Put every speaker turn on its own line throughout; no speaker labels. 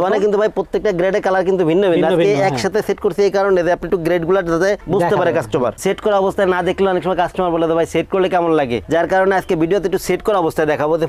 মানে কিন্তু ভাই প্রত্যেকটা কালার কিন্তু ভিন্ন ভিন্ন। আজকে
হ্যাঁ।
একসাথে সেট করছি এই কারণে যে আপনি একটু গ্রেডগুলা যাতে বুঝতে পারে কাস্টমার সেট করা অবস্থায় না দেখলে অনেক সময় কাস্টমার বলে ভাই সেট করলে কেমন লাগে? যার কারণে আজকে ভিডিওতে একটু সেট করা অবস্থায় দেখাবো যে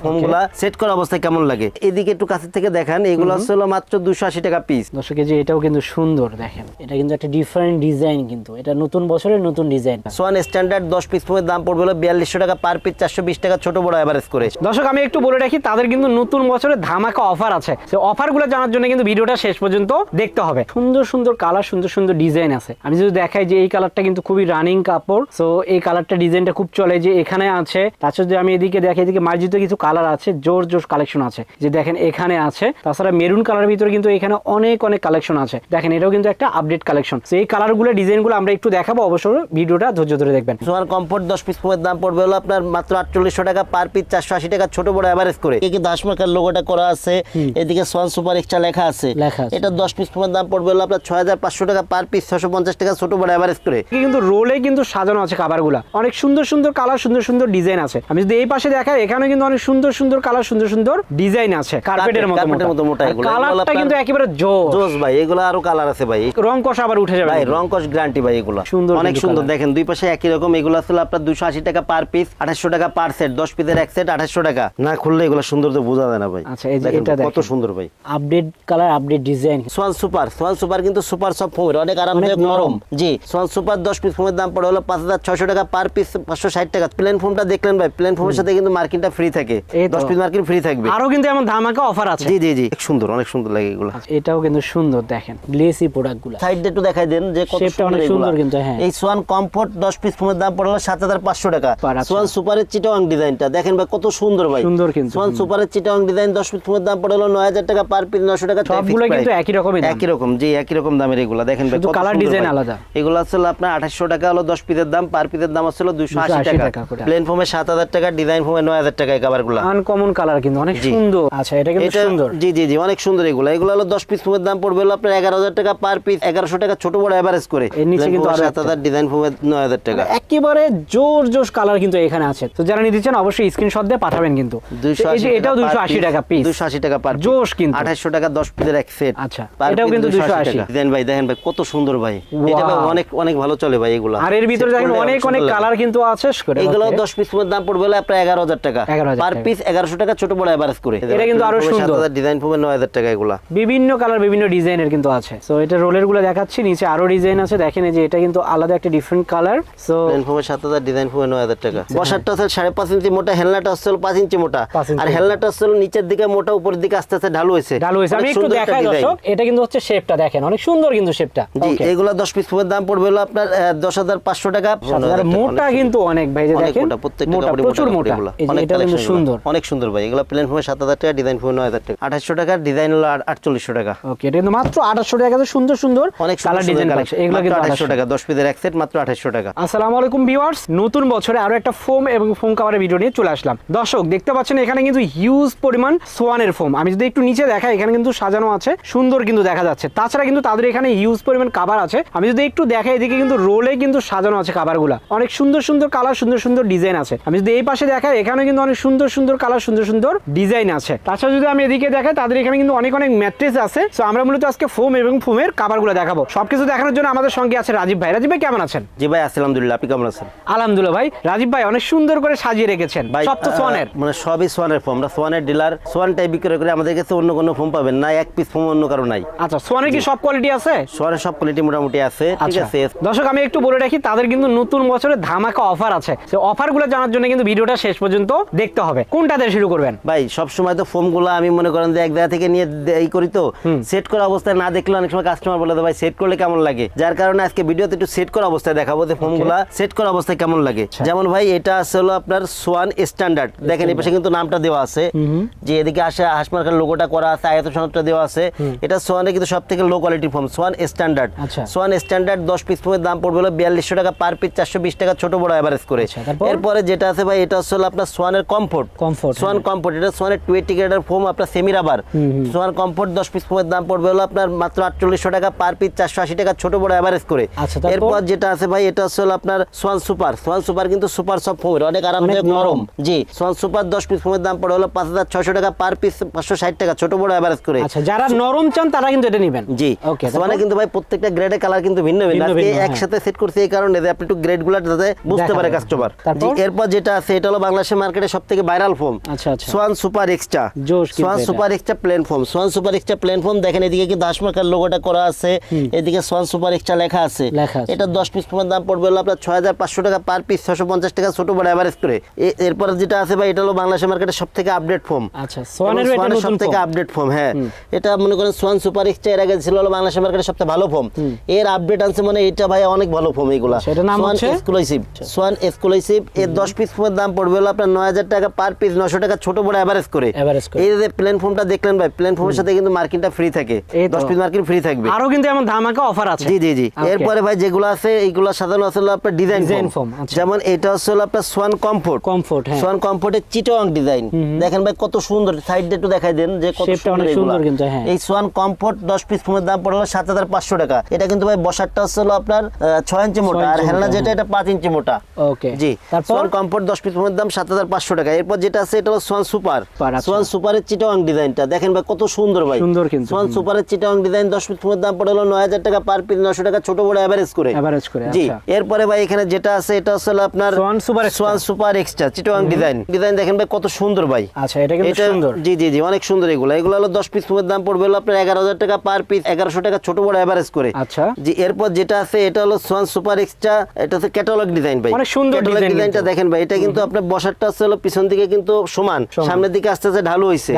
সেট করা অবস্থায় কেমন লাগে। এদিকে একটু কাছে থেকে দেখান এগুলো হলো মাত্র দুশো আশি টাকা পিস
দর্শক যে এটাও কিন্তু সুন্দর দেখেন। এটা কিন্তু একটা ডিফারেন্ট ডিজাইন কিন্তু। এটা নতুন বছরের নতুন ডিজাইন
সোয়ান স্ট্যান্ডার্ড দশ পিস ফোনের দাম পড়বে হলো বিয়াল্লিশশো টাকা পার পিস চারশো বিশ টাকা ছোট বড় এভারেজ করে।
দর্শক আমি একটু বলে রাখি তাদের কিন্তু নতুন বছরে ধামাকা অফার আছে। সেই অফারগুলো জানার জন্য কিন্তু ভিডিওটা শেষ পর্যন্ত দেখতে হবে। সুন্দর সুন্দর কালার সুন্দর সুন্দর ডিজাইন আছে। আমি যদি দেখাই যে এই কালারটা কিন্তু খুবই রানিং কাপড় সো এই কালারটা ডিজাইনটা খুব চলে যে এখানে আছে। তাছাড়া যদি আমি এদিকে দেখি এদিকে মার্জিত কিছু কালার আছে জোর জোর কালেকশন আছে। যে দেখেন এখানে আছে। তাছাড়া মেরুন কালারের ভিতরে কিন্তু এখানে অনেক অনেক কালেকশন আছে। দেখেন এটাও কিন্তু একটা আপডেট কালেকশন সেই কালারগুলো ডিজাইনগুলো আমরা একটু দেখাবো। অবশ্যই ভিডিওটা ধৈর্য ধরে দেখবেন।
সোয়ান কমফোর্ট দশ পিস ফোনের দাম পড়বে হলো আপনার মাত্র আটচল্লিশশো টাকা পার পিস চারশো আশি টাকা ছোট বড় এভারেজ করে। এদিকে দাসমার্কার লোগোটা করা আছে। এদিকে সোয়ান সুপার এক্সট্রা লেখা আছে। এটা দশ পিস ফোনের দাম পড়বে হলো আপনার ছয় হাজার পাঁচশো টাকা পার পিস ছশো পঞ্চাশ টাকা ছোট বড় এভারেজ করে।
কিন্তু রোলে কিন্তু সাজানো আছে কাভারগুলা অনেক সুন্দর সুন্দর কালার সুন্দর সুন্দর ডিজাইন আছে। আমি যদি এই পাশে দেখাই এখানে কিন্তু অনেক সুন্দর সুন্দর কালার সুন্দর সুন্দর ডিজাইন আছে। কার্পেটের মতো
কার্পেটের মতো মোটা। এগুলো।
কালারটা কিন্তু একেবারে
জোস ভাই এগুলো আরও কালার আছে ভাই।
রং কষা আবার উঠে যাবে।
ভাই রং কস গ্যারান্টি ভাই এগুলো।
সুন্দর
অনেক সুন্দর। দেখেন দুই পাশে একই রকম। এগুলো আসলে আপনার দুশো আশি টাকা পার পিস আঠাশশো টাকা পার সেট দশ পিসের এক সেট আঠাশশো টাকা। না খুললে এগুলো সুন্দর তো বোঝা যায় না ভাই।
আচ্ছা, এই যে এটা
কত সুন্দর ভাই।
Update colour update design
swan super swan super কিন্তু সুপার সব ফোমের অনেক আরামদায়ক
নরম।
জি সোয়ান সুপার দশ পিস ফোমের দাম পড়ে হলো পাঁচ হাজার ছশো টাকা পার পিস পাঁচশো ষাট টাকা। প্লেন ফোমটা দেখলেন ভাই প্লেন ফোমের সাথে কিন্তু মার্কিনটা ফ্রি থাকে। দশ পিস মার্কিন ফ্রি থাকবে।
আরও কিন্তু এমন ধামাকা অফার আছে।
জি জি জি সুন্দর অনেক সুন্দর লাগে এগুলো।
আচ্ছা, এটাও কিন্তু সুন্দর দেখেন গ্লেসি প্রোডাক্টগুলো
সাইড একটু দেখাই দেন যে কত
অনেক
সুন্দর
কিন্তু, হ্যাঁ।
এই সোয়ান কমফোর্ট দশ পিস ফোমের দাম পড়ল সাত হাজার পাঁচশো টাকা। সোয়ান সুপারের চিটাং ডিজাইনটা দেখেন ভাই কত সুন্দর ভাই।
সুন্দর কিন্তু,
সোয়ান সুপারের চিটাং ডিজাইন দশ পিস ফোমের দাম পড়ল নয় হাজার টাকা পার পিস নশো টাকা
সবগুলো কিন্তু একই রকমের দাম।
একই রকম জি একই রকম দামের এগুলা। দেখেন ভাই
design
ভাই।
আলাদা।
এগুলো আসলে আপনার আঠাশশো টাকা হলো দশ পিসের দাম পার পিসের দাম আসলে দুশো আশি টাকা। প্লেন ফোমে সাত হাজার টাকা ডিজাইন ফোমে নয় হাজার টাকা কাবারগুলা
আনকমন কালার কিন্তু অনেক সুন্দর। আচ্ছা এটা কিন্তু সুন্দর।
জি জি জি অনেক সুন্দর এগুলো। এগুলো হলো দশ পিস ফোমের দাম পড়বে হলো আপনার এগারো হাজার টাকা পার পিস এগারোশো টাকা ছোট বড় এভারেজ করে।
এর নিচে কিন্তু
সাত হাজার ডিজাইন ফোমের নয় হাজার টাকা।
একেবারে জোর জোশ কালার কিন্তু এখানে আছে। তো যারা নিতে চান অবশ্যই স্ক্রিনশট দিয়ে পাঠাবেন কিন্তু। এই যে এটাও দুইশো আশি টাকা পিস
দুশো আশি টাকা পার
জোশ কিন্তু।
আঠাশশো টাকা দশ পিসের এক সেট
আচ্ছা, এটাও কিন্তু 280
দেন ভাই দেখেন ভাই কত সুন্দর ভাই। এটা ভাই অনেক অনেক ভালো চলে ভাই এগুলো।
আর এর ভিতরে দেখেন অনেক অনেক কালার কিন্তু আছে
এগুলো
okay।
দশ পিস দাম পড়বে এগারো হাজার টাকা। পার পিস এগারোশো টাকা ছোট বড় এভারেজ করে।
এটা কিন্তু আরও সুন্দর।
ডিজাইন ফোমে নয় হাজার টাকা এগুলা।
বিভিন্ন কালার বিভিন্ন ডিজাইনের কিন্তু আছে। তো এটা রোলেরগুলো দেখাচ্ছি নিচে আরও ডিজাইন আছে। দেখেন এই যে এটা কিন্তু আলাদা একটা ডিফারেন্ট কালার সো
হাজার ডিজাইন ফোমে নয় হাজার টাকা। বসারটা হচ্ছে সাড়ে পাঁচ ইঞ্চি মোটা হেলনাটা হচ্ছে হলো পাঁচ ইঞ্চি মোটা। আর হেলনাটা হচ্ছে নিচের দিকে মোটা উপরের দিকে আস্তে আস্তে ঢালু হয়েছে।
ডাল হয়েছে আমি একটু দেখাই দর্শক এটা কিন্তু হচ্ছে শেপটা দেখেন অনেক সুন্দর কিন্তু শেপটা।
জি এগুলো দশ পিস ফোমের দাম পড়বে হলো আপনার দশ হাজার পাঁচশো টাকা।
মোটা কিন্তু অনেক ভাই যে দেখেন
মোটা প্রত্যেকটা
মোটা প্রচুর
মোটা
এটা কিন্তু সুন্দর।
অনেক সুন্দর ভাই এগুলো প্লেন ফোমে সাত হাজার টাকা ডিজাইন ফোমে নয় হাজার টাকা। আঠাশশো টাকা ডিজাইন হলো আটচল্লিশশো টাকা।
ওকে এটা কিন্তু মাত্র আঠাশশো টাকা তো সুন্দর সুন্দর
অনেক
কালার ডিজাইন এগুলো কিন্তু 2800
টাকা দশ পিসের এক সেট মাত্র আঠাশশো টাকা।
আসসালামু আলাইকুম ভিউয়ার্স নতুন বছরে আরও একটা ফোম এবং ফোম কাভারের ভিডিও নিয়ে চলে আসলাম। দর্শক দেখতে পাচ্ছেন এখানে কিন্তু হিউজ পরিমাণ সোয়ানের ফোম আমি যদি একটু নিচে দেখাই এখানে কিন্তু সাজানো আছে সুন্দর কিন্তু দেখা যাচ্ছে। তাছাড়া কিন্তু তাদের এখানে হিউজ পরিমাণ কাবার আছে। আমি যদি একটু দেখাই এদিকে কিন্তু রোলে কিন্তু সাজানো আছে কাভারগুলো অনেক সুন্দর সুন্দর কালার সুন্দর সুন্দর ডিজাইন আছে। আমি যদি এই পাশে দেখাই এখানে কিন্তু অনেক সুন্দর সুন্দর কালার সুন্দর সুন্দর ডিজাইন আছে। তাছাড়া যদি আমি এদিকে দেখাই তাদের এখানে কিন্তু অনেক অনেক ম্যাট্রেস আছে। তো আমরা মূলত আজকে ফোম এবং ফোমের কাভারগুলো দেখাবো। সবকিছু দেখানোর জন্য আমাদের সঙ্গে আছে রাজীব ভাই। রাজীব ভাই কেমন আছেন?
জি ভাই আলহামদুলিল্লাহ। আপনি কেমন আছেন?
আলহামদুলিল্লাহ ভাই। রাজীব ভাই অনেক সুন্দর করে সাজিয়ে রেখেছেন।
ভাই
সব তো সোয়ানের।
মানে সবই সোয়ানের ফোম আমরা সোয়ানের ডিলার সোয়ান টাইপ বিক্রয় করে আমাদের কাছে অন্য কোনো ফোম পাবেন না এক পিস ফোম অন্য কারও নাই।
আচ্ছা সোয়ানের কি সব কোয়ালিটি আছে?
সোয়ানের সব কোয়ালিটি মোটামুটি আছে ঠিক
আচ্ছা।
আছে।
দর্শক আমি একটু বলে রাখি তাদের কিন্তু নতুন বছরে ধামাকা অফার আছে। সেই অফারগুলো জানার জন্য কিন্তু ভিডিওটা শেষ পর্যন্ত দেখতে হবে। কোনটা দিয়ে শুরু করবেন?
ভাই সব সময় তো ফোমগুলো আমি মনে করেন যে এক জায়গা থেকে নিয়ে এই করি তো। সেট করা অবস্থায় না দেখলে অনেক সময় কাস্টমার বলে ভাই সেট করলে কেমন লাগে? যার কারণে আজকে ভিডিওতে একটু সেট করা অবস্থায় দেখাবো যে ফোমগুলা সেট করা অবস্থায় কেমন লাগে।
আচ্ছা।
যেমন ভাই এটা আছে হলো আপনার সোয়ান স্ট্যান্ডার্ড দেখেন এই পাশে কিন্তু নামটা দেওয়া আছে। যে এদিকে আসে হাসমার্কার লোগোটা করা আছে আয়ত সনদটা দেওয়া আছে। এটা সোয়ানের কিন্তু সব থেকে লো কোয়ালিটির ফোম সোয়ান স্ট্যান্ডার্ড
আচ্ছা।
সোয়ান স্ট্যান্ডার্ড দশ পিস ফোমের দাম পড়বে হলো বিয়াল্লিশশো টাকা পার পিস চারশো বিশ টাকা ছোট বড় এভারেজ করে।
আচ্ছা,
এরপরে যেটা আছে ভাই এটা হচ্ছে আপনার সোয়ানের কমফোর্ট
Comfort,
সোয়ান কমফোর্ট এটা সোয়ানের টুয়েন্টি গ্রেডের ফোম আপনার সেমি রাবার সোয়ান কমফোর্ট দশ পিস ফোমের দাম পড়বে হলো আপনার মাত্র আটচল্লিশশো টাকা পার পিস চারশো আশি টাকা ছোট বড় এভারেজ করে।
আচ্ছা,
এরপর যেটা আছে ভাই এটা হচ্ছে আপনার সোয়ান সুপার। সোয়ান সুপার কিন্তু সুপার সব ফোমের অনেক আরামদায়ক
নরম।
জি সোয়ান সুপার দশ পিস ফোমের দাম পড়ে হলো পাঁচ হাজার ছয়শো টাকা পার পিস পাঁচশো ষাট টাকা ছোট বড় এভারেজ করে। করে
আচ্ছা যারা নরম চান তারা কিন্তু এটা নেবেন।
জি
ওকে
সোয়ানে কিন্তু ভাই প্রত্যেকটা গ্রেডের কালার কিন্তু ভিন্ন ভিন্ন। আজকে
হ্যাঁ।
একসাথে সেট করছি এই কারণে যে আপনি একটু গ্রেডগুলা যাতে বুঝতে পারে। কাস্টমার জি এরপর যেটা আছে এটা হলো বাংলাদেশের মার্কেটে সব থেকে ভাইরাল ফোম
আচ্ছা, আচ্ছা।
Swan super extra. Swan super extra plain foam swan super extra plain foam দেখেন এদিকে কিন্তু হাসমার্কার লোগোটা করা আছে এদিকে সোয়ান সুপার এক্সট্রা লেখা আছে। এটা দশ পিস ফোমের দাম পড়বে হলো আপনার ছয় হাজার পাঁচশো টাকা পার পিস ছশো পঞ্চাশ টাকা ছোট বড় অ্যাভারেজ করে। এরপর যেটা আছে ভাই এটা হলো বাংলাদেশের মার্কেটে সব থেকে আপডেট ফোম
আচ্ছা সোয়ানের এটা নতুন
সব থেকে আপডেট ফোম হ্যাঁ। এটা মনে করেন সোয়ান সুপার এক্সট্রা এর আগে ছিল হলো বাংলাদেশের মার্কেটে সবচেয়ে ভালো ফোম। এর আপডেট আনছে মানে এটা ভাই অনেক ভালো ফোম এগুলা।
নাম
সোয়ান
হচ্ছে?
এক্সক্লুসিভ সোয়ান এক্সক্লুসিভ এর দশ পিস ফোমের দাম পড়বে হলো আপনার নয় হাজার টাকা পার পিস নশো টাকা ছোট বড় অ্যাভারেজ করে। এই যে প্লেন ফোমটা দেখলেন ভাই প্লেন ফোমের সাথে কিন্তু মার্কিনটা ফ্রি থাকে।
এই তো।
দশ পিস মার্কিন ফ্রি থাকবে।
আরও কিন্তু এমন ধামাকা অফার আছে।
জি জি জি। এরপরে ভাই যেগুলো আছে এইগুলো সাধারণত আসলে আপনার ডিজাইন
আচ্ছা।
যেমন এটা হলো আপনার সোয়ান কমফোর্ট
Comfort, হ্যাঁ।
সোয়ান কমফোর্টের চিটং ডিজাইন দেখেন ভাই কত সুন্দর। সাইড একটু দেখাই দেন যে কত
সুন্দর
এগুলা।
সুন্দর কিন্তু, হ্যাঁ।
এই সোয়ান কমফোর্ট দশ পিস ফোমের দাম পড়ল সাত হাজার পাঁচশো টাকা। এটা কিন্তু ভাই বসারটা হলো আপনার ইঞ্চি মোটা আর হেলনা যেটা
হ্যাঁ।
এটা পাঁচ ইঞ্চি মোটা।
ওকে।
জি সোয়ান কমফোর্ট দশ পিস ফোমের দাম সাত হাজার পাঁচশো টাকা। এরপর যেটা আছে এটা হলো সোয়ান সুপার। সোয়ান সুপারের চিটং ডিজাইনটা দেখেন ভাই কত সুন্দর ভাই।
সুন্দর কিন্তু,
সোয়ান। সুপারের চিটং ডিজাইন দশ পিস ফোমের দাম পড়ল নয় হাজার টাকা পার পিস নশো টাকা ছোট বড় অ্যাভারেজ করে।
করে,
জি
আচ্ছা।
এরপরে ভাই এখানে যেটা আছে এটা হচ্ছে হলো আপনার
swan super
swan super extra চিটোয়াং design design দেখেন ভাই কত সুন্দর ভাই।
আচ্ছা এটা কিন্তু সুন্দর।
জি জি জি অনেক সুন্দর এগুলো। এগুলো হলো দশ পিস ফোমের দাম পড়বে হলো আপনার এগারো হাজার টাকা পার পিস এগারোশো টাকা ছোট বড় অ্যাভারেজ করে।
আচ্ছা।
জি এরপর যেটা আছে এটা হলো সোয়ান সুপার এক্সট্রা এটা হচ্ছে ক্যাটালগ ডিজাইন ভাই।
অনেক সুন্দর
ডিজাইনটা দেখেন ভাই এটা কিন্তু আপনার বসারটা হচ্ছে হলো পিছন দিকে কিন্তু সমান।
সমান।
সামনের দিকে আস্তে আস্তে ঢালু হয়েছে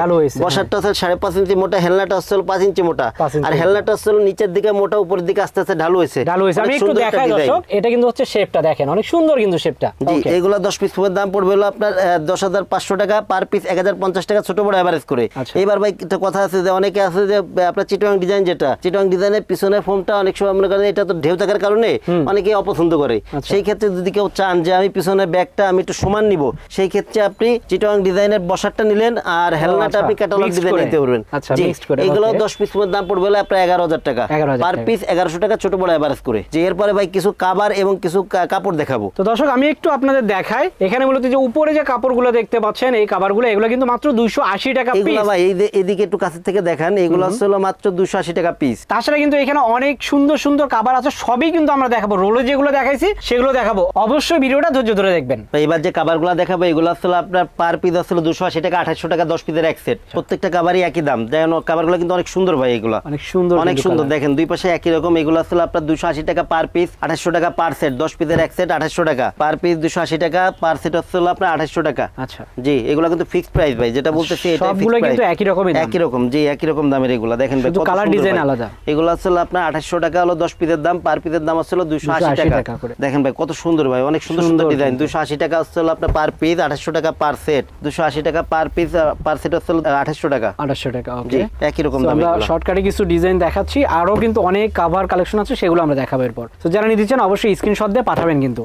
বসারটা হচ্ছে সাড়ে পাঁচ ইঞ্চি মোটা হেলনাটা হচ্ছে হলো পাঁচ ইঞ্চি মোটা। আর হেলনাটা হচ্ছে হলো নিচের দিকে মোটা উপরের দিকে আস্তে আস্তে ঢালু হয়েছে
ডাল হয়েছে আমি একটু দেখাই দর্শক এটা কিন্তু হচ্ছে শেপটা দেখেন। অনেক সুন্দর কিন্তু শেপটা
জি এগুলো দশ পিস ফোমের দাম পড়বে হলো আপনার দশ হাজার পাঁচশো টাকা পার পিস এক হাজার পঞ্চাশ টাকা ছোট বড় অ্যাভারেজ করে।
আচ্ছা।
এইবার ভাই একটা কথা আছে যে অনেকে আছে যে আপনার চিটং ডিজাইন যেটা চিটং ডিজাইনের পিছনের ফোমটা অনেক সময় মনে করেন এটা তো ঢেউ থাকার কারণে অনেকে অপছন্দ করে।
আচ্ছা।
সেই ক্ষেত্রে যদি কেউ চান যে আমি পিছনের ব্যাগটা আমি একটু সমান নিব সেই ক্ষেত্রে আপনি চিটং ডিজাইনের বসারটা নিলেন আর হেলনাটা
আচ্ছা।
আপনি ক্যাটালগ ডিজাইন নিতে পারবেন।
আচ্ছা,
এগুলো দশ পিস দাম পড়বে হলো আপনার এগারো হাজার টাকা। পার পিস এগারোশো টাকা ছোট বড় অ্যাভারেজ করে। যে এরপরে ভাই কিছু কাবার এবং কিছু কাপড় দেখাবো।
তো দর্শক আমি একটু আপনাদের দেখাই। এখানে মূলত যে উপরে যে কাপড়গুলো দেখতে পাচ্ছেন এই কাপড়গুলো এগুলো কিন্তু মাত্র দুইশো আশি টাকা
ভাই এই এদিকে একটু কাছে থেকে দেখান এগুলো হলো মাত্র দুশো আশি টাকা পিস
তাছাড়া কিন্তু এখানে অনেক সুন্দর সুন্দর কাবার আছে সবই কিন্তু আমরা দেখাবো। রোলে যেগুলো দেখাইছি সেগুলো দেখাবো। অবশ্যই ভিডিওটা ধৈর্য ধরে দেখবেন।
এবার যে কাবারগুলো দেখাবো এগুলো আসলে আপনার পার পিস আসলে দুশো আশি টাকা আঠাশশো টাকা দশ পিসের এক সেট প্রত্যেকটা কাবারই একই দাম। যেন কাবারগুলো কিন্তু অনেক সুন্দর ভাই এগুলো।
অনেক সুন্দর
অনেক সুন্দর। দেখেন দুই পাশে একই রকম এগুলো আসলে আপনার দুশো আশি টাকা পার পিস আঠাশশো টাকা পার সেট দশ পিসের এক সেট আঠাশশো টাকা। পার পিস দুশো আশি টাকা পার সেট হচ্ছে আপনার আঠাশশো টাকা।
আচ্ছা।
জি এগুলো কিন্তু ফিক্সড প্রাইস ভাই যেটা বলতেছি এটা
সবগুলো কিন্তু একই রকমই দাম।
একই রকম জি একই রকম দামের এগুলো। দেখেন ভাই সুন্দর ভাই।
আলাদা।
এগুলো আসলে আপনার আঠাশশো টাকা হলো দশ পিসের দাম পার পিসের দাম আসলে দুশো
280
টাকা। দেখেন ভাই কত সুন্দর ভাই অনেক সুন্দর সুন্দর ডিজাইন
কিন্তু।
দুশো আশি টাকা হচ্ছে হলো আপনার পার পিস আঠাশশো টাকা পার সেট দুশো আশি টাকা পার পিস পার সেট হচ্ছে আঠাশশো টাকা।
আঠাশশো টাকা ওকে
একই রকম দাম
আমরা শর্টকাটে কিছু ডিজাইন দেখাচ্ছি। আরও কিন্তু অনেক কাভার কালেকশন আছে সেগুলো আমরা দেখাবো এরপর। তো যারা নিতে চান অবশ্যই স্ক্রিনশট দিয়ে পাঠাবেন কিন্তু।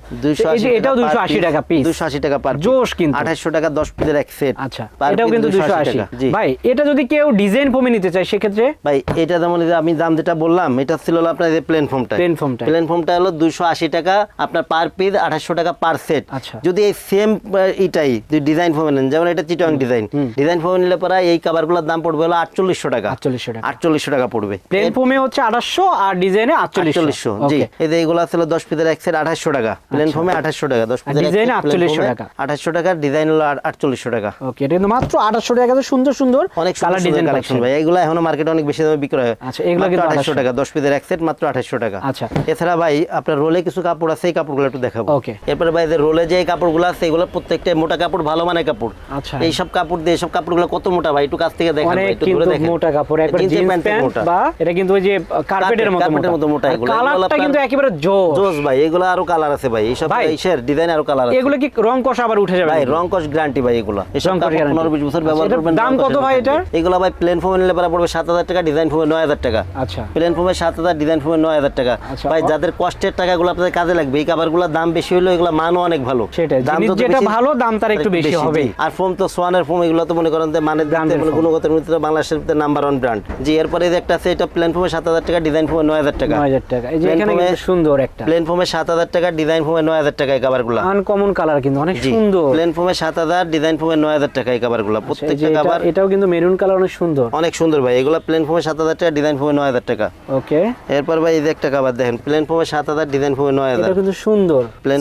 যে এটাও দুইশো আশি টাকা পিস
দুশো আশি টাকা পার
জোশ কিন্তু।
আঠাশশো টাকা দশ পিসের এক সেট
আচ্ছা এটাও কিন্তু দুইশো আশি
জি।
ভাই এটা যদি কেউ ডিজাইন ফোমে নিতে চায় সেক্ষেত্রে?
ভাই এটা যেমন আমি দাম যেটা বললাম এটা ছিল আপনার যে প্লেন ফর্মটা
Plain foam টা।
প্লেন ফর্মটা হলো দুইশো আশি টাকা আপনার পার পিস আঠাশশো টাকা পার সেট
আচ্ছা।
যদি এই সেম এটাই যদি ডিজাইন ফর্মে নেন যেমন এটা চিটং ডিজাইন ডিজাইন ফর্মে নিলে পরে এই কাভারগুলোর দাম পড়বে হলো আটচল্লিশশো টাকা।
4800 টাকা।
আটচল্লিশশো টাকা পড়বে।
প্লেন ফোমে হচ্ছে আঠাশশো আর ডিজাইনে আটচল্লিশশো।
আটচল্লিশশো জি। এই যে এগুলো ছিল দশ পিসের এক সেট আঠাশশো টাকা। প্লেন ফর্মে আঠাশশো টাকা দশ পিসের
এ 4800 টাকা।
আঠাশশো টাকা ডিজাইন হলো আটচল্লিশশো টাকা।
ওকে এটা কিন্তু মাত্র আঠাশশো টাকা সুন্দর সুন্দর
অনেক
কালার ডিজাইন
কালেকশন ভাই এগুলো এখনও মার্কেটে অনেক বেশি দামে বিক্রয় হয়
আচ্ছা, এগুলো কিন্তু 2800
টাকা দশ পিসের এক সেট মাত্র আঠাশশো টাকা
আচ্ছা।
এছাড়া ভাই আপনার রোলে কিছু কাপড় আছে এই কাপড়গুলো একটু দেখাবো
Okay.
এরপরে ভাই যে রোলে যে কাপড়গুলো আছে এগুলো প্রত্যেকটা মোটা কাপড় ভালো মানের কাপড়
আচ্ছা।
এই সব কাপড় দিয়ে সব কাপড়গুলো কত মোটা ভাই একটু কাছ থেকে দেখেন একটু ধরে দেখেন
মোটা কাপড় একবার জিন্স প্যান্ট বা এটা কিন্তু ওই যে কার্পেটের মতো
কার্পেটের মতো মোটা এগুলো।
কালারটা কিন্তু একেবারে জোর
জোস ভাই এগুলো আরও কালার আছে ভাই এইসব
ভাই,
এইসের ডিজাইন আরও কালার আছে
এগুলো কি রং কষা আবার উঠে যাবে
ভাই? রং কস গ্যারান্টি ভাই এগুলো কাপড়
guarantee।
পনেরো বিশ বছর ব্যবহার
আচ্ছা,
করবেন
দাম কত ভাই। এটার?
এগুলো ভাই প্লেন ফোমে নিলে পরে পড়বে সাত হাজার টাকা ডিজাইন ফোমে নয় হাজার টাকা
আচ্ছা
প্লেন ফোমে সাত হাজার ডিজাইন ফোমে নয় হাজার টাকা
আচ্ছা,
ভাই যাদের কষ্টের টাকাগুলো আপনাদের কাজে লাগবে এই কাবারগুলোর দাম বেশি হলো এগুলো মানও অনেক ভালো
সেটাই,
দাম যত
যেটা ভালো, দাম তার একটু বেশি হবেই।
জি। আর ফোম তো সোয়ানের ফোম এগুলো তো মনে করেন যে মানের দাম মধ্যে বাংলাদেশের নাম্বার ওয়ান ব্র্যান্ড জি এরপরে যে একটা আছে এটা প্লেন ফোমে সাত হাজার টাকা ডিজাইন ফোমে নয় হাজার টাকা
নয় হাজার টাকা এই যে এখানে সুন্দর একটা
প্লেন ফোমে সাত হাজার টাকা ডিজাইন ফোমে নয় হাজার টাকা এই
আনকমন কালার কিন্তু অনেক সুন্দর
প্লেন ফোমে সাত হাজার ডিজাইন ফোমে নয় হাজার টাকা এই
আচ্ছা,
প্রত্যেকটা
এটাও কিন্তু মেরুন কালার অনেক সুন্দর সুন্দর।
অনেক সুন্দর ভাই। এগুলো প্লেন ফোমে সাত হাজার টাকা ডিজাইন ফোমে নয় হাজার টাকা।
ওকে।
এরপর ভাই এই যে একটা কাবার দেখেন প্লেন ফোমে সাত হাজার ডিজাইন ফোমে নয় হাজার।
কিন্তু সুন্দর।
প্লেন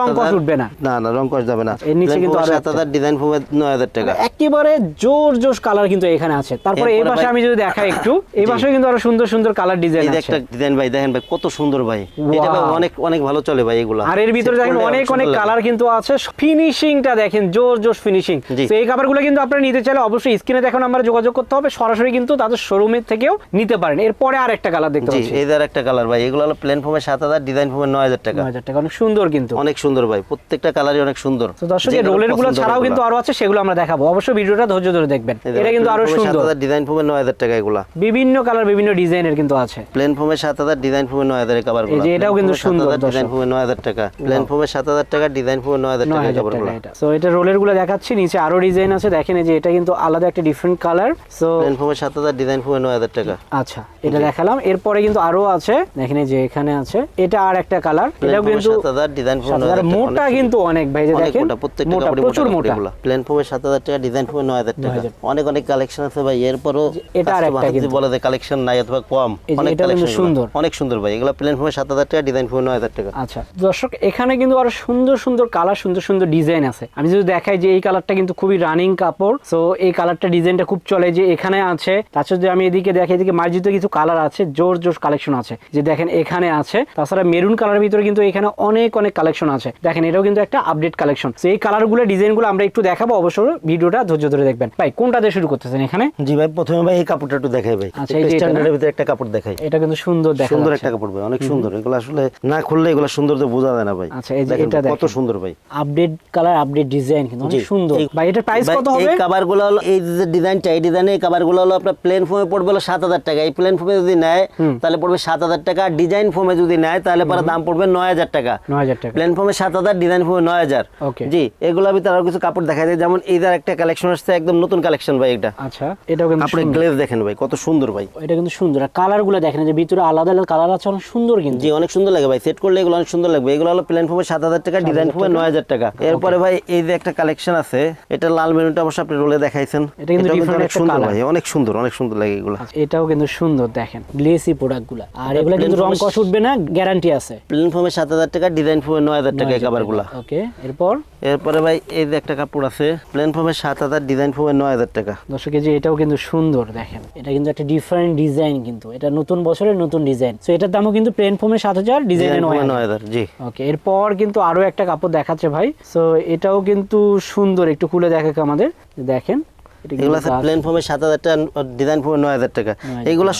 রং কষ উঠবে না।
না না রং কষ যাবে না।
এর নিচে কিন্তু
সাত হাজার ডিজাইন ফোমে নয় হাজার টাকা।
একেবারে জোর জোশ কালার কিন্তু এখানে আছে। তারপরে এই পাশে আমি যদি দেখাই একটু এই পাশে কিন্তু আরও সুন্দর সুন্দর কালার ডিজাইন আছে
একটা ডিজাইন ভাই দেখেন ভাই কত সুন্দর ভাই। এটা ভাই অনেক অনেক ভালো চলে ভাই এগুলো।
আর এর ভিতরে দেখেন অনেক অনেক কালার কিন্তু আছে। ফিনিশিংটা দেখেন জোর জোর ফিনিশিং। তো এই কাপড়গুলো কিন্তু আপনারা নিতে চাইলে অবশ্যই স্ক্রিনে দেখুন আমরা যোগাযোগ করতে হবে। সরাসরি কিন্তু তাদের শোরুমের থেকেও নিতে পারেন। এরপরে আর একটা কালার দেখতে পাচ্ছি।
যে একটা কালার ভাই। এগুলো হলো প্লেন ফোমে সাত হাজার ডিজাইন ফোমে নয় হাজার টাকা।
হাজার টাকা অনেক সুন্দর কিন্তু।
অনেক সুন্দর ভাই প্রত্যেকটা কালারই অনেক সুন্দর।
তো দর্শক এই
রোলেরগুলো
ছাড়াও কিন্তু আরও আছে সেগুলো আমরা দেখাবো। অবশ্যই ভিডিওটা ধৈর্য ধরে দেখবেন। এটা কিন্তু আরও সুন্দর।
ডিজাইন ফোমে নয় হাজার টাকা এগুলা।
বিভিন্ন কালার বিভিন্ন ডিজাইনের কিন্তু আছে।
প্লেন ফোমে সাত হাজার ডিজাইন ফোমে নয় হাজার কাবার
এই যে এটাও কিন্তু সুন্দর,
ডিজাইন ফোমে নয় হাজার টাকা। প্লেন ফোমে সাত হাজার টাকা ডিজাইন ফোমে নয় হাজার টাকা
হাজার
কাবার
এটা। তো এটা রোলেরগুলো দেখাচ্ছি নিচে আরও ডিজাইন আছে। দেখেন এই যে এটা কিন্তু আলাদা একটা ডিফারেন্ট কালার সো
প্লেন ফোমে সাত হাজার ডিজাইন ফোমে নয় হাজার টাকা।
আচ্ছা এটা দেখালাম। এরপরে কিন্তু আরও আছে দেখেন যে এখানে আছে এটা আর একটা কালার এটাও কিন্তু
সাত হাজার ডিজাইন
হাজার
টাকা
মোটা কিন্তু অনেক ভাই যে দেখেন
মোটা প্রত্যেকটা
মোটা
কাপড়ে
প্রচুর মোটা
প্লেন ফোমে সাত হাজার টাকা ডিজাইন নয় হাজার টাকা। অনেক অনেক কালেকশন আছে ভাই এরপরও
এটা আর একটা কিন্তু।
বলে যে কালেকশন নাই অথবা কম অনেক কালেকশন
সুন্দর।
অনেক সুন্দর ভাই এগুলো প্লেন ফোমে সাত হাজার টাকা ডিজাইন নয় হাজার টাকা।
আচ্ছা দর্শক এখানে কিন্তু আরও সুন্দর সুন্দর কালার সুন্দর সুন্দর ডিজাইন আছে। আমি যদি দেখাই যে এই কালারটা কিন্তু খুবই রানিং কাপড় সো এই কালারটা ডিজাইনটা খুব চলে যে এখানে আছে। তাছাড়া যদি আমি এদিকে দেখি এদিকে মার্জিত কিছু কালার আছে জোর জোর কালেকশন আছে। যে দেখেন এখানে আছে। তাছাড়া মেরুন কালারের ভিতরে কিন্তু এখানে অনেক অনেক কালেকশন আছে। দেখেন এটাও কিন্তু একটা আপডেট কালেকশন এই কালারগুলো ডিজাইনগুলো আমরা একটু দেখাবো। অবশ্যই ভিডিওটা ধৈর্য ধরে দেখবেন। ভাই কোনটা দিয়ে শুরু করতেছেন এখানে?
জি ভাই প্রথমে ভাই এই কাপড়টা একটু দেখাই ভাই।
আচ্ছা, এটা?
স্ট্যান্ডার্ডের ভিতরে একটা কাপড় দেখাই।
এটা কিন্তু সুন্দর দেখা
সুন্দর একটা কাপড় ভাই অনেক সুন্দর। এগুলো আসলে না খুললে এগুলো সুন্দর তো বোঝা যায় না ভাই।
আচ্ছা, এই যে এটা
কত সুন্দর ভাই।
আপডেট কালার আপডেট ডিজাইন কিন্তু অনেক সুন্দর। ভাই এটার প্রাইস কত হবে?
এই কাবারগুলো এই যে ডিজাইনটা এই ডিজাইনে এই কাবারগুলো হলো আপনার প্লেন ফোমে পড়বে হলো সাত হাজার টাকা। এই প্লেন ফোমে যদি নেয় তাহলে পড়বে সাত হাজার টাকা। ডিজাইন ফোমে যদি নেয় তাহলে পরে দাম পড়বে নয় হাজার টাকা। প্লেন ফোমে সাত হাজার ডিজাইন ফোমে নয় হাজার। জি এগুলো আমি তার কিছু কাপড় দেখা যায় যেমন এইটার একটা কালেকশন আসছে একদম নতুন কালেকশন ভাই এটা।
আচ্ছা এটাও কিন্তু সুন্দর।
গ্লেজ দেখেন ভাই কত সুন্দর ভাই।
এটা কিন্তু সুন্দর। আর কালারগুলো দেখেন যে ভিতরে আলাদা আলাদা কালার আছে অনেক সুন্দর কিন্তু।
জি অনেক সুন্দর লাগে ভাই। সেট করলে এগুলো অনেক সুন্দর লাগবে। এগুলো হলো প্লেন ফোমে সাত হাজার টাকা ডিজাইন ফোমে নয় হাজার টাকা। এরপরে ভাই এই যে একটা কালেকশন আছে এটা লাল মেরুনটা অবশ্য আপনি রোলে দেখাইছেন।
এটা কিন্তু একটা
সুন্দর। ভাই অনেক সুন্দর অনেক সুন্দর লাগে এগুলো।
আচ্ছা, এটাও কিন্তু সুন্দর দেখেন গ্লেসি প্রোডাক্টগুলা আর এগুলো কিন্তু রং কষ উঠবে না গ্যারান্টি আছে।
প্লেন সাত হাজার টাকা ডিজাইন নয় হাজার টাকা এই কাবারগুলা
ওকে এরপর?
এরপরে ভাই এই যে একটা কাপড় আছে প্লেন সাত হাজার ডিজাইন নয় হাজার টাকা।
দর্শক এই যে এটাও কিন্তু সুন্দর দেখেন এটা কিন্তু একটা ডিফারেন্ট ডিজাইন কিন্তু এটা নতুন বছরের নতুন ডিজাইন তো এটার দামও কিন্তু প্লেন হাজার
ডিজাইন
নয়
হাজার। জি।
ওকে এরপর কিন্তু আরও একটা কাপড় দেখাচ্ছে ভাই। সো এটাও কিন্তু সুন্দর একটু খুলে দেখে আমাদের দেখেন।
এগুলো আছে প্লেন ফোমে সাত হাজার টাকা ডিজাইন ফোমে নয় হাজার টাকা।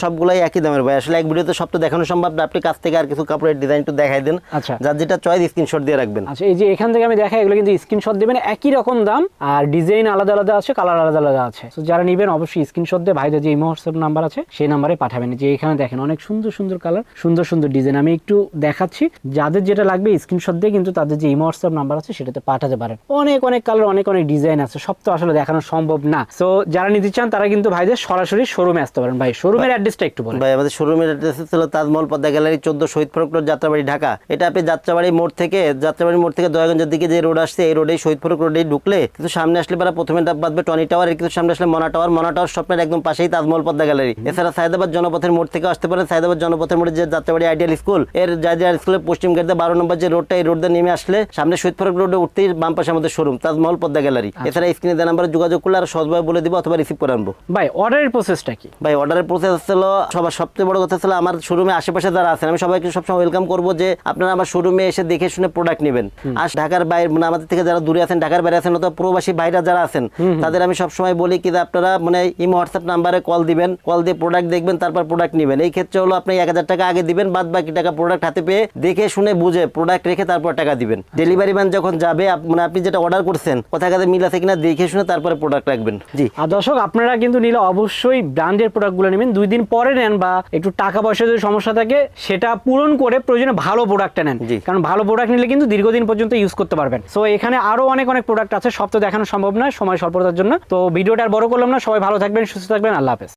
সবগুলাই একই দামের ভাই। আসলে এক ভিডিওতে সব তো দেখানো সম্ভব না। আপনি কাছ থেকে আর কিছু কাপড়ের ডিজাইন একটু দেখাই দেন।
আচ্ছা।
যার যেটা চয়েস স্ক্রিনশট দিয়ে রাখবেন।
আচ্ছা এই যে এখান থেকে আমি দেখাই এগুলো কিন্তু স্ক্রিনশট দেবেন। একই রকম দাম আর ডিজাইন আলাদা আলাদা আছে কালার আলাদা আলাদা আছে। তো যারা নেবেন অবশ্যই স্ক্রিনশট দিয়ে ভাইদের যে ইমো হোয়াটসঅ্যাপ নাম্বার আছে সেই নাম্বারে পাঠাবেন। যে এখানে দেখেন অনেক সুন্দর সুন্দর কালার সুন্দর সুন্দর ডিজাইন আমি একটু দেখাচ্ছি। যাদের যেটা লাগবে স্ক্রিনশট দিয়ে কিন্তু তাদের যে ইমো হোয়াটসঅ্যাপ নাম্বার আছে সেটাতে পাঠাতে পারেন। অনেক অনেক কালার অনেক অনেক ডিজাইন আছে। সব তো আসলে দেখানো সম্ভব না। তো যারা নিতে চান তারা কিন্তু ভাইদের সরাসরি শোরুমে আসতে পারেন। ভাই শোরুমের অ্যাড্রেসটা একটু বলেন।
ভাই আমাদের শোরুমের অ্যাড্রেস ছিল তাজমহল পদ্মা গ্যালারি চোদ্দ শহীদ ফরক রোড যাত্রাবাড়ি ঢাকা। এটা আপনি যাত্রাবাড়ি মোড় থেকে যাত্রাবাড়ি মোড় থেকে দয়াগঞ্জের দিকে যে রোড আসছে এই রোডে শহীদ ফরক রোডে ঢুকলে কিন্তু সামনে আসলে পারা প্রথমে বাঁধবে টনি টাওয়ার এর কিন্তু সামনে আসলে মনা টাওয়ার। মনা টাওয়ার স্বপ্নের একদম পাশেই তাজমহল পদ্মা গ্যালারি। এছাড়া সায়দাবাদ জনপথের মোড় থেকে আসতে পারেন। সায়দাবাদ জনপথের মোড়ে যে যাত্রাবাড়ি আইডিয়াল স্কুলের জাজিয়ার স্কুলের পশ্চিম গেটে বারো নম্বর যে রোডটা এই রোডে নেমে আসলে সামনে শহীদ ফরক রোডে উঠতেই বাম পাশে আমাদের শোরুম তাজমহল পদ্মা গ্যালারি। এছাড়া স্ক্রিনে দেওয়া নাম্বারে যোগাযোগ করলে আর সহজভাবে বলে দিব অথবা রিসিভ করে আনব।
ভাই অর্ডারের প্রসেসটা কি?
ভাই অর্ডারের প্রসেস ছিল সবার সবচেয়ে বড় কথা ছিল আমার শোরুমে আশেপাশে যারা আছেন আমি সবাইকে সবসময় ওয়েলকাম করব যে আপনারা আমার শোরুমে এসে দেখে শুনে প্রোডাক্ট নেবেন। আর ঢাকার বাইরে মানে আমাদের থেকে যারা দূরে আছেন ঢাকার বাইরে আছেন অথবা প্রবাসী ভাইরা যারা আছেন তাদের আমি সবসময় বলি কি যে আপনারা মানে ইমো হোয়াটসঅ্যাপ নাম্বারে কল দিবেন কল দিয়ে প্রোডাক্ট দেখবেন তারপর প্রোডাক্ট নেবেন। এই ক্ষেত্রে হলো আপনি এক হাজার টাকা আগে দিবেন বাদ বাকি টাকা প্রোডাক্ট হাতে পেয়ে দেখে শুনে বুঝে প্রোডাক্ট রেখে তারপর টাকা দিবেন। ডেলিভারি ম্যান যখন যাবে মানে আপনি যেটা অর্ডার করছেন কোথায় কাছে মিল আছে কিনা দেখে শুনে তারপরে প্রোডাক্ট রাখবেন। জি।
আর দর্শক আপনারা কিন্তু নিলে অবশ্যই ব্র্যান্ডের প্রোডাক্টগুলো নেবেন। দুই দিন পরে নেন বা একটু টাকা পয়সা যদি সমস্যা থাকে সেটা পূরণ করে প্রয়োজনে ভালো প্রোডাক্টটা নেন।
জি।
কারণ ভালো প্রোডাক্ট নিলে কিন্তু দীর্ঘদিন পর্যন্ত ইউজ করতে পারবেন। সো এখানে আরও অনেক অনেক প্রোডাক্ট আছে। সব তো দেখানো সম্ভব নয় সময় স্বল্পতার জন্য। তো ভিডিওটা আর বড় করলাম না। সবাই ভালো থাকবেন সুস্থ থাকবেন। আল্লাহ হাফেজ।